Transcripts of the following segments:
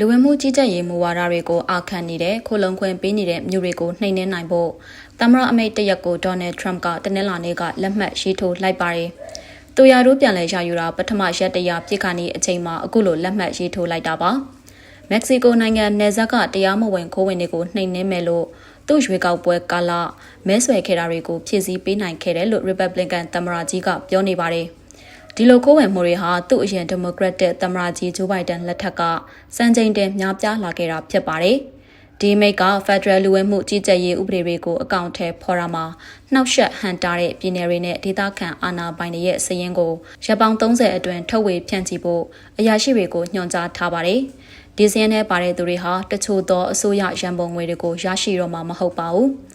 လူဝင်မှုကြီးကြပ်ရေးမူဝါဒတွေကိုအာခံနေတဲ့ခိုလုံခွင့်ပေးနေတဲ့မြို့တွေကိုနှိမ်နင်းနိုင်ဖို့သမ္မတအမိတ်တရက်ကိုဒေါ်နယ်ထရမ့်ကတနင်္လာနေ့ကလက်မှတ်ရေးထိုးလိုက်ပါတယ်။တူယာတို့ပြန်လည်ရယူတာပထမရက်တရပြစ်ခါနေအချိန်မှာအခုလိုလက်မှတ်ရေးထိုးလိုက်တာပါ။မက္ကဆီကိုနိုင်ငံနယ်စပ်ကတရားမဝင်ခိုးဝင်တွေကိုနှိမ်နင်းမယ်လို့သူ့ရွေးကောက်ပွဲကာလမဲဆွယ်ခဲ့တာတွေကိုဖြည့်ဆည်းပေးနိုင်ခဲ့တယ်လို့ Republican သမ္မတကြီးကပြောနေပါတယ်။ ဒီလိုခိုးဝင်မှုတွေဟာသူ့အရင်ဒီမိုကရက်တစ်သမ္မတကြီးဂျိုးဘိုင်ဒန်လက်ထက်ကစံချိန်တင်များပြားလာခဲ့တာဖြစ်ပါတယ်။ဒီမိတ်က Federal လူဝင်မှုကြီးကြပ်ရေးဥပဒေတွေကိုအကောင့်ထဲဖော်ရမှာနှောက်ယှက်ဟန်တာတဲ့ပြည်နယ်တွေနဲ့ဒေသခံအာဏာပိုင်တွေရဲ့စည်ရင်းကိုရပ်ပေါင်း30အတွင်းထုတ်ဝေဖြန့်ချီဖို့အရာရှိတွေကိုညွှန်ကြားထားပါတယ်။ဒီစင်းထဲပါတဲ့သူတွေဟာတချို့သောအစိုးရရန်ပုံငွေတွေကိုရရှိတော့မှာမဟုတ်ပါဘူး။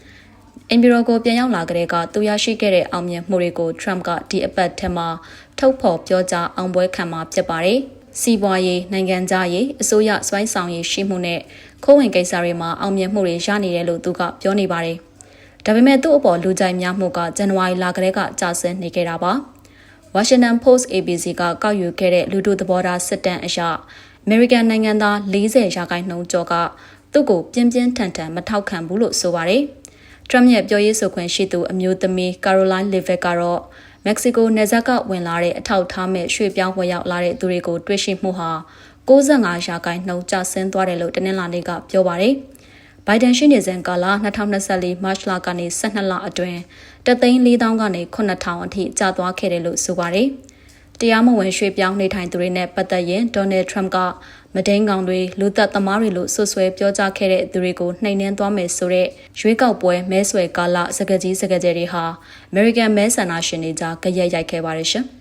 အင်ဘီရိုကိုပြန်ရောက်လာကြတဲ့ကသူရရှိခဲ့တဲ့အောင်မြင်မှုတွေကို Trump ကဒီအပတ်ထဲမှာ ထုတ်ဖော်ပြောကြားအောင်ပွဲခံမှာဖြစ်ပါတယ်။စီးပွားရေးနိုင်ငံသားရေးအစိုးရစွမ်းဆောင်ရေးရှိမှုနဲ့ခိုးဝင်ကိစ္စတွေမှာအောင်မြင်မှုတွေရနေတယ်လို့သူကပြောနေပါတယ်။ဒါပေမဲ့သူ့အပေါ်လူကြိုက်များမှုကဇန်နဝါရီလကတည်းကကြာဆင်းနေခဲ့တာပါ။ Washington Post ABC ကကောက်ယူခဲ့တဲ့လူထုသဘောထားစစ်တမ်းအရ American နိုင်ငံသား40ရာခိုင်နှုန်းကျော်ကသူ့ကိုပြင်းပြင်းထန်ထန်မထောက်ခံဘူးလို့ဆိုပါတယ်။ Trump ရဲ့ပြောရေးဆိုခွင့်ရှိသူအမျိုးသမီး Caroline Levitt ကတော့ မက္ကဆီကိုနယ်စပ်ကဝင်လာတဲ့အထောက်ထားမဲ့ရွှေ့ပြောင်းဝင်ရောက်လာတဲ့သူတွေကိုတွေ့ရှိမှုဟာ65ရာခိုင်နှုန်းကျဆင်းသွားတယ်လို့တနင်္လာနေ့ကပြောပါတယ်။ဘိုင်ဒန်ရှိနေစဉ်ကာလ2024မတ်လကနေ12လအတွင်းတသိန်း4000ကနေ9000အထိကျသွားခဲ့တယ်လို့ဆိုပါတယ်။ တရားမဝင်ရွှေ့ပြောင်းနေထိုင်သူတွေနဲ့ပတ်သက်ရင်ဒေါ်နယ်ထရမ့်ကမဒိန်ကောင်တွေလူသက်သမားတွေလို့ဆွဆွဲပြောကြားခဲ့တဲ့သူတွေကိုနှိမ်နင်းသွားမယ်ဆိုတဲ့ရွေးကောက်ပွဲမဲဆွယ်ကာလစကကြီးစကကြဲတွေဟာ American မဲဆန္ဒရှင်တွေကြားကြရက်ရိုက်ခဲ့ပါတယ်ရှင်။